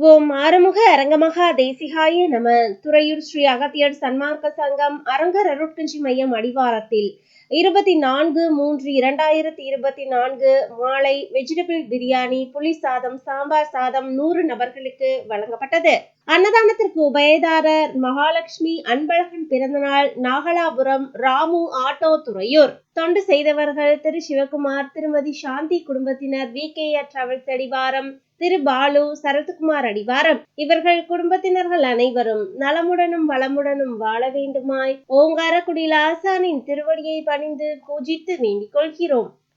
ஓம் ஆறுமுக அரங்கமகா தேசிகாய நம. துறையூர் ஸ்ரீ அகத்தியர் சன்மார்க்க சங்கம் அரங்கர் அருட்கஞ்சி மையம் அடிவாரத்தில் இருபத்தி நான்கு மூன்று இரண்டாயிரத்தி இருபத்தி நான்கு மாலை வெஜிடபிள் பிரியாணி புளி சாதம் சாம்பார் சாதம் நூறு நபர்களுக்கு வழங்கப்பட்டது. அன்னதானத்திற்கு உபயதாரர் மகாலட்சுமி அன்பழகன் பிறந்தநாள் நாகலாபுரம் ராமு ஆட்டோ துறையூர். தொண்டு செய்தவர்கள் திரு சிவகுமார் திருமதி சாந்தி குடும்பத்தினர் வி. கே. ஆர். டிராவல்ஸ் அடிவாரம் திரு பாலு சரத்குமார் அடிவாரம். இவர்கள் குடும்பத்தினர்கள் அனைவரும் நலமுடனும் வளமுடனும் வாழ வேண்டுமாய் ஓங்காரக்குடியில் ஆசானின் திருவடியை பணிந்து பூஜித்து வேண்டிக் கொள்கிறோம்.